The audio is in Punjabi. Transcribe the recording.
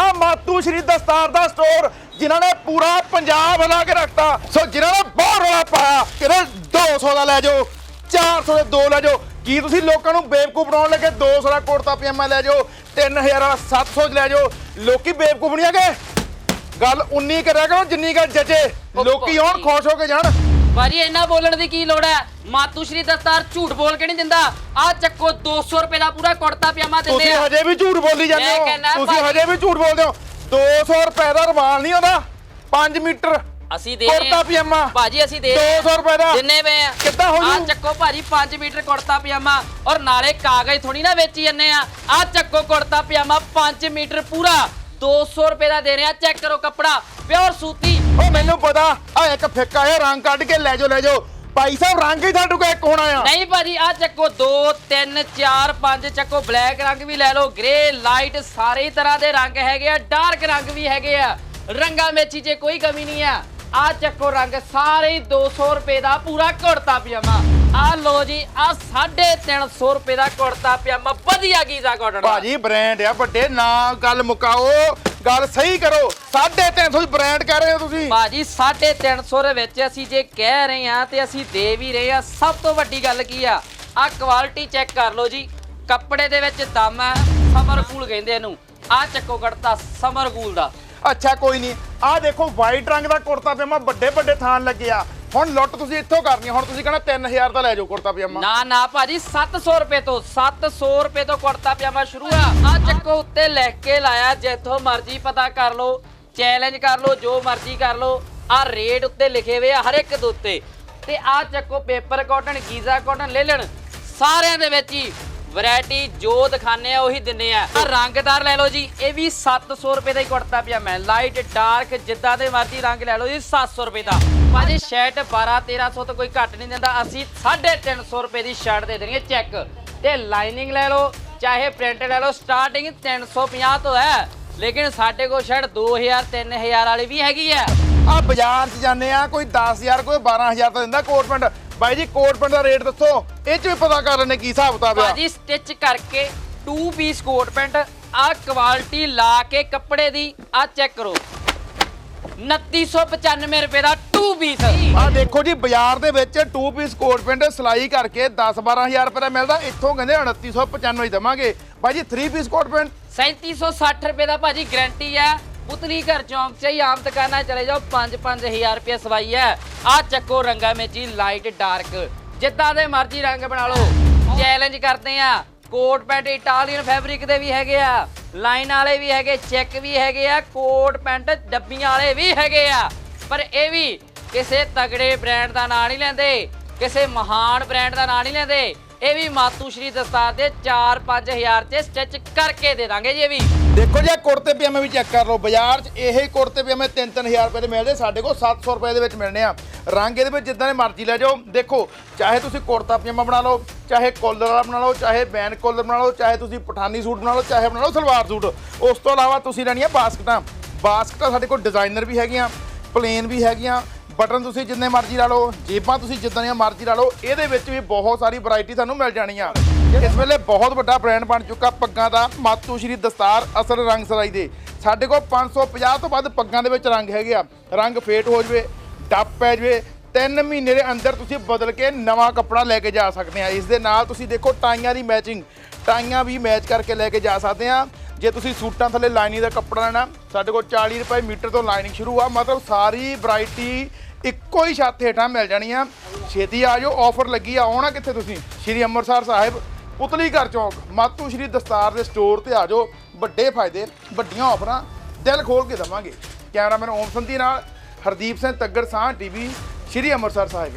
ਆ ਮਾਤੂ ਸ਼੍ਰੀ ਦਸਤਾਰ ਦਾ ਸਟੋਰ ਜਿਨ੍ਹਾਂ ਨੇ ਪੂਰਾ ਪੰਜਾਬ ਹਿਲਾ ਕੇ ਰੱਖਤਾ। ਸੋ ਜਿਨ੍ਹਾਂ ਨੇ ਬਹੁਤ ਰੌਲਾ ਪਾਇਆ ਕਿਹੜੇ 200 ਦਾ ਲੈ ਜਾਓ 400 ਦੇ ਦੋ ਲੈ ਜਾਓ। ਕੀ ਤੁਸੀਂ ਲੋਕਾਂ ਨੂੰ ਬੇਵਕੂਫ ਬਣਾਉਣ ਲੱਗੇ? 200 ਦਾ ਕੁੜਤਾ ਪਜਾਮਾ ਲੈ ਜਾਓ 3000 ਵਾਲਾ 700 ਚ ਲੈ ਜਾਓ। ਲੋਕੀ ਬੇਵਕੂਫ ਨਹੀਂ ਹੈਗੇ। ਗੱਲ ਉਨੀ ਕਰਿਆ ਕਰੋ ਜਿੰਨੀ ਗੱਲ ਜੱਜੇ ਲੋਕੀ ਆਉਣ ਖੁਸ਼ ਹੋ ਕੇ ਜਾਣ। ਭਾਜੀ ਇੰਨਾ ਬੋਲਣ ਦੀ ਕੀ ਲੋੜ ਹੈ? ਮਾਤੂ ਸ਼੍ਰੀ ਦਸਤਾਰ ਝੂਠ ਬੋਲ ਕੇ ਨਹੀਂ ਦਿੰਦਾ। ਆ ਚੱਕੋ 200 ਰੁਪਏ ਦਾ ਪੂਰਾ ਕੁੜਤਾ ਪਜਾਮਾ ਦਿੰਦੇ ਤੁਸੀਂ ਆ। ਹਜੇ ਵੀ ਝੂਠ ਬੋਲੀ ਜਾਂਦੇ ਮੈਂ ਹੋ। ਤੁਸੀਂ ਹਜੇ ਵੀ ਝੂਠ ਬੋਲਦੇ ਹੋ। 200 ਰੁਪਏ ਦਾ ਰਵਾਲ ਨਹੀਂ ਹੁੰਦਾ 5 ਮੀਟਰ ਅਸੀਂ ਦੇ ਰਹੇ ਕੁੜਤਾ ਹਾਂ। ਪਜਾਮਾ। ਭਾਜੀ ਅਸੀਂ ਦੇ ਰਹੇ 200 ਰੁਪਏ ਦਾ। ਦਿੰਨੇ ਪਏ ਆ। ਕਿੱਦਾਂ ਹੋ ਆ ਜੂ? ਚੱਕੋ ਭਾਜੀ 5 ਮੀਟਰ ਕੁੜਤਾ ਪਜਾਮਾ। ਔਰ ਨਾਲੇ ਕਾਗਜ਼ ਥੋੜੀ ਨਾ ਵੇਚੀ ਜੰਨੇ ਆ। ਆ ਚੱਕੋ ਕੁੜਤਾ ਪਜਾਮਾ 5 ਮੀਟਰ ਪੂਰਾ। 200 ਰੁਪਏ ਦਾ ਦੇ ਰਹੇ ਆ ਚੈੱਕ ਕਰੋ ਕੱਪੜਾ ਪਿਓਰ ਸੂਤੀ। ਉਹ ਮੈਨੂੰ ਪਤਾ ਆ ਇੱਕ ਫਿੱਕਾ ਜਿਹਾ ਰੰਗ ਕੱਢ ਕੇ ਲੈ ਜਾਓ ਲੈ ਜਾਓ। ਭਾਈ ਸਾਹਿਬ ਰੰਗ ਹੀ ਤੁਹਾਡੇ ਕੋਲ ਇੱਕ ਹੋਣਾ ਆ। ਨਹੀਂ ਭਾਜੀ ਆ ਚੱਕੋ 2 3 4 5 ਚੱਕੋ ਬਲੈਕ ਰੰਗ ਵੀ ਲੈ ਲਓ ਗ੍ਰੇ ਲਾਈਟ ਸਾਰੇ ਤਰ੍ਹਾਂ ਦੇ ਰੰਗ ਹੈਗੇ ਆ ਡਾਰਕ ਰੰਗ ਵੀ ਹੈਗੇ ਆ। ਰੰਗਾਂ ਵਿੱਚ 'ਚ ਕੋਈ ਕਮੀ ਨਹੀਂ ਆ ਆ ਚੱਕੋ ਰੰਗ ਸਾਰੇ ਹੀ 200 ਰੁਪਏ ਦਾ ਪੂਰਾ ਕੁੜਤਾ ਪਜਾਮਾ। ਆ ਲੋ ਜੀ ਆ 350 ਰੁਪਏ ਦਾ ਕੁੜਤਾ ਪਜਾਮਾ। ਵਧੀਆ ਗੀਜ਼ਾ ਕਾਟਨ ਦਾ ਭਾਜੀ ਬ੍ਰਾਂਡ ਆ ਵੱਡੇ ਨਾ ਗੱਲ ਮੁਕਾਓ ਗੱਲ ਸਹੀ ਕਰੋ। 350 ਦੀ ਬ੍ਰਾਂਡ ਕਹਿ ਰਹੇ ਹੋ ਤੁਸੀਂ? ਭਾਜੀ 350 ਦੇ ਵਿੱਚ ਅਸੀਂ ਜੇ ਕਹਿ ਰਹੇ ਆ ਤੇ ਅਸੀਂ ਦੇ ਵੀ ਰਹੇ ਆ ਸਭ ਤੋਂ ਵੱਡੀ ਗੱਲ ਕੀ ਆ? ਆ ਕੁਆਲਿਟੀ ਚੈੱਕ ਕਰ ਲਓ ਜੀ। ਕੱਪੜੇ ਦੇ ਵਿੱਚ ਦਮ ਹੈ ਸਮਰ ਕੂਲ ਕਹਿੰਦੇ ਇਹਨੂੰ। ਆ ਚੱਕੋ ਕੱਢਤਾ ਸਮਰ ਕੂਲ ਦਾ। ਅੱਛਾ ਕੋਈ ਨਹੀਂ। ਆਹ ਦੇਖੋ ਵਾਈਟ ਰੰਗ ਦਾ ਕੁੜਤਾ ਪਜਾਮਾ ਵੱਡੇ ਵੱਡੇ ਥਾਨ ਲੱਗੇ ਆ ਹੁਣ ਲੁੱਟ ਤੁਸੀਂ ਇੱਥੋਂ ਕਰਨੀ ਆ। ਹੁਣ ਤੁਸੀਂ ਕਹਿੰਦਾ 3000 ਦਾ ਲੈ ਜਾਓ ਕੁੜਤਾ ਪਜਾਮਾ। ਨਾ ਨਾ ਭਾਜੀ 700 ਰੁਪਏ ਤੋਂ 700 ਰੁਪਏ ਤੋਂ ਕੁੜਤਾ ਪਜਾਮਾ ਸ਼ੁਰੂ ਆ। ਆ ਚੱਕੋ ਉੱਤੇ ਲਿਖ ਕੇ ਲਾਇਆ, ਜਿੱਥੋਂ ਮਰਜ਼ੀ ਪਤਾ ਕਰ ਲਓ ਚੈਲੰਜ ਕਰ ਲਓ, ਜੋ ਮਰਜ਼ੀ ਕਰ ਲਓ। ਆ ਰੇਟ ਉੱਤੇ ਲਿਖੇ ਹੋਏ ਆ, ਹਰ ਇੱਕ ਦੇ ਉੱਤੇ। ਤੇ ਆ ਚੱਕੋ ਪੇਪਰ ਕਾਟਨ ਗੀਜ਼ਾ ਕਾਟਨ ਲੈ ਲੈਣ। ਸਾਰਿਆਂ ਦੇ ਵਿੱਚ ਹੀ ਵੈਰਾਈਟੀ ਜੋ ਦਿਖਾਣੇ ਆ ਉਹੀ ਦਿੰਨੇ ਆ। ਆ ਰੰਗਦਾਰ ਲੈ ਲਓ ਜੀ ਇਹ ਵੀ 700 ਰੁਪਏ ਦਾ ਹੀ ਕੁੜਤਾ ਪਜਾਮਾ ਹੈ। ਲਾਈਟ ਡਾਰਕ ਜਿੱਦਾਂ ਦੇ ਮਰਜ਼ੀ ਰੰਗ ਲੈ ਲਓ ਜੀ 700 ਰੁਪਏ ਦਾ। ਭਾਜੀ ਸ਼ਰਟ 12 1300 ਤੋਂ ਕੋਈ ਘੱਟ ਨਹੀਂ ਦਿੰਦਾ। ਅਸੀਂ 350 ਰੁਪਏ ਦੀ ਸ਼ਰਟ ਦੇ ਦੇਣਗੇ ਚੈੱਕ ਤੇ ਲਾਈਨਿੰਗ ਲੈ ਲਓ ਚਾਹੇ ਪ੍ਰਿੰਟ ਲੈ ਲਓ ਸਟਾਰਟਿੰਗ 350 ਤੋਂ ਹੈ। ਲੇਕਿਨ ਸਾਡੇ ਕੋਲ ਸ਼ਰਟ 2000 3000 ਵਾਲੀ ਵੀ ਹੈਗੀ ਹੈ। ਆ ਬਾਜ਼ਾਰ 'ਚ ਜਾਂਦੇ ਆ ਕੋਈ 10000 ਕੋਈ 12000 ਦਾ ਦਿੰਦਾ ਕੋਟ ਪੈਂਟ। ਬਾਈ ਜੀ ਕੋਟ ਪੈਂਟ ਦਾ ਰੇਟ ਦੱਸੋ ਇਹ 'ਚ ਵੀ ਪਤਾ ਕਰ ਲੈਣੇ ਕੀ ਹਿਸਾਬ ਕਿਤਾਬ ਆ। ਭਾਜੀ ਸਟਿਚ ਕਰਕੇ 2 ਪੀਸ ਕੋਟ ਪੈਂਟ ਆ ਕੁਆਲਿਟੀ ਲਾ ਕੇ ਕੱਪੜੇ ਦੀ ਆ ਚੈੱਕ ਕਰੋ। 2995 ਰੁਪਏ ਦਾ 2 ਪੀਸ ਆ ਦੇਖੋ ਜੀ ਬਾਜ਼ਾਰ ਦੇ ਵਿੱਚ 2 ਪੀਸ ਕੋਟ ਪੈਂਟ ਸਿਲਾਈ ਕਰਕੇ 10 12000 ਰੁਪਏ ਦਾ ਮਿਲਦਾ ਇੱਥੋਂ ਕਹਿੰਦੇ 2995 ਹੀ ਦਵਾਂਗੇ। ਬਾਈ ਜੀ 3 ਪੀਸ ਕੋਟ ਪੈਂਟ। 3760 ਰੁਪਏ ਦਾ ਭਾਜੀ ਗਰੰਟੀ ਹੈ ਪੁਤਲੀ ਘਰ ਚੌਂਕ 'ਚ ਹੀ ਆਮ ਦੁਕਾਨਾਂ ਚਲੇ ਜਾਓ 5-5000 ਰੁਪਏ ਸਵਾਈ ਹੈ। ਆ ਚੱਕੋ ਰੰਗਾ ਮੇਚੀ ਲਾਈਟ ਡਾਰਕ ਜਿੱਦਾਂ ਦੇ ਮਰਜ਼ੀ ਰੰਗ ਬਣਾ ਲਓ। ਚੈਲੰਜ ਕਰਦੇ ਆ। ਕੋਟ ਪੈਂਟ ਇਟਾਲੀਅਨ ਫੈਬਰਿਕ ਦੇ ਵੀ ਹੈਗੇ ਆ। ਲਾਈਨ ਵਾਲੇ ਵੀ ਹੈਗੇ ਚੈੱਕ ਵੀ ਹੈਗੇ ਆ। ਕੋਟ ਪੈਂਟ ਡੱਬੀਆਂ ਵਾਲੇ ਵੀ ਹੈਗੇ ਆ। ਪਰ ਇਹ ਵੀ ਕਿਸੇ ਤਗੜੇ ਬ੍ਰਾਂਡ ਦਾ ਨਾਂ ਨਹੀਂ ਲੈਂਦੇ। ਕਿਸੇ ਮਹਾਨ ਬ੍ਰਾਂਡ ਦਾ ਨਾਂ ਨਹੀਂ ਲੈਂਦੇ। ਇਹ ਵੀ ਮਾਤੂ ਸ਼੍ਰੀ ਦਸਤਾਰ ਦੇ 4-5000 ਚ ਸਟਿਚ ਕਰਕੇ ਦੇ ਦਾਂਗੇ ਜੀ ਇਹ ਵੀ। ਦੇਖੋ ਜੀ, ਇਹ ਕੁੜਤੇ ਪਜਾਮੇ ਵੀ ਚੈੱਕ ਕਰ ਲਓ। ਬਾਜ਼ਾਰ 'ਚ ਇਹ ਹੀ ਕੁੜਤੇ ਪਜਾਮੇ 3-3000 ਰੁਪਏ ਦੇ ਮਿਲਦੇ, ਸਾਡੇ ਕੋਲ 700 ਰੁਪਏ ਦੇ ਵਿੱਚ ਮਿਲਣੇ ਆ। ਰੰਗ ਇਹਦੇ ਵਿੱਚ ਜਿੱਦਾਂ ਦੇ ਮਰਜ਼ੀ ਲੈ ਜਾਓ। ਦੇਖੋ, ਚਾਹੇ ਤੁਸੀਂ ਕੁੜਤਾ ਪਜਾਮਾ ਬਣਾ ਲਓ, ਚਾਹੇ ਕੋਲਰ ਵਾਲਾ ਬਣਾ ਲਓ, ਚਾਹੇ ਬੈਨ ਕੋਲਰ ਬਣਾ ਲਓ, ਚਾਹੇ ਤੁਸੀਂ ਪਠਾਨੀ ਸੂਟ ਬਣਾ ਲਓ, ਚਾਹੇ ਬਣਾ ਲਓ ਸਲਵਾਰ ਸੂਟ। ਉਸ ਤੋਂ ਇਲਾਵਾ ਤੁਸੀਂ ਲੈਣੀਆਂ ਬਾਸਕਟਾਂ। ਬਾਸਕਟਾਂ ਸਾਡੇ ਕੋਲ ਡਿਜ਼ਾਈਨਰ ਵੀ ਹੈਗੀਆਂ ਪਲੇਨ ਵੀ ਹੈਗੀਆਂ ਬਟਨ ਤੁਸੀਂ ਜਿੰਨੇ ਮਰਜ਼ੀ ਲਾ ਲਓ, ਜੇਬਾਂ ਤੁਸੀਂ ਜਿੱਦਾਂ ਦੀਆਂ ਮਰਜ਼ੀ ਲਾ ਲਓ, ਇਹਦੇ ਵਿੱਚ ਵੀ ਬਹੁਤ ਸਾਰੀ ਵੈਰਾਈਟੀ ਤੁਹਾਨੂੰ ਮਿਲ ਜਾਣੀ ਆ ਇਸ ਵੇਲੇ ਬਹੁਤ ਵੱਡਾ ਬ੍ਰਾਂਡ ਬਣ ਚੁੱਕਾ ਪੱਗਾਂ ਦਾ, ਮਾਤੂ ਸ਼੍ਰੀ ਦਸਤਾਰ ਅਸਲ ਰੰਗ ਸਰਾਈ ਦੇ। ਸਾਡੇ ਕੋਲ 550 ਤੋਂ ਵੱਧ ਪੱਗਾਂ ਦੇ ਵਿੱਚ ਰੰਗ ਹੈਗੇ ਆ। ਰੰਗ ਫੇਟ ਹੋ ਜਵੇ ਡੱਬ ਪੈ ਜਵੇ, ਤਿੰਨ ਮਹੀਨੇ ਦੇ ਅੰਦਰ ਤੁਸੀਂ ਬਦਲ ਕੇ ਨਵਾਂ ਕੱਪੜਾ ਲੈ ਕੇ ਜਾ ਸਕਦੇ ਆ। ਇਸ ਦੇ ਨਾਲ ਤੁਸੀਂ ਦੇਖੋ ਟਾਈਆਂ ਦੀ ਮੈਚਿੰਗ ਟਾਈਆਂ ਵੀ ਮੈਚ ਕਰਕੇ ਲੈ ਕੇ ਜਾ ਸਕਦੇ ਆ। ਜੇ ਤੁਸੀਂ ਸੂਟਾਂ ਥੱਲੇ ਲਾਈਨਿੰਗ ਦਾ ਕੱਪੜਾ ਲੈਣਾ, ਸਾਡੇ ਕੋਲ 40 ਰੁਪਏ ਮੀਟਰ ਤੋਂ ਲਾਈਨਿੰਗ ਸ਼ੁਰੂ ਆ। ਮਤਲਬ ਸਾਰੀ ਵੈਰਾਈਟੀ ਇੱਕੋ ਹੀ ਛੱਤ ਹੇਠਾਂ ਮਿਲ ਜਾਣੀਆਂ। ਛੇਤੀ ਆ ਜਾਓ ਆਫਰ ਲੱਗੀ ਆ, ਆਉਣਾ ਕਿੱਥੇ ਤੁਸੀਂ? ਸ਼੍ਰੀ ਅੰਮ੍ਰਿਤਸਰ ਸਾਹਿਬ, ਪੁਤਲੀ ਘਰ ਚੌਂਕ, ਮਾਤੂ ਸ਼੍ਰੀ ਦਸਤਾਰ ਦੇ ਸਟੋਰ ਤੇ ਆ ਜਾਓ। ਵੱਡੇ ਫਾਇਦੇ, ਵੱਡੀਆਂ ਆਫਰਾਂ ਦਿਲ ਖੋਲ ਕੇ ਦਵਾਂਗੇ। ਕੈਮਰਾਮੈਨ ਓਮ ਸੰਧੀ ਨਾਲ ਹਰਦੀਪ ਸਿੰਘ ਤੱਗੜ ਸਾਹ ਟੀਵੀ, ਸ਼੍ਰੀ ਅੰਮ੍ਰਿਤਸਰ ਸਾਹਿਬ।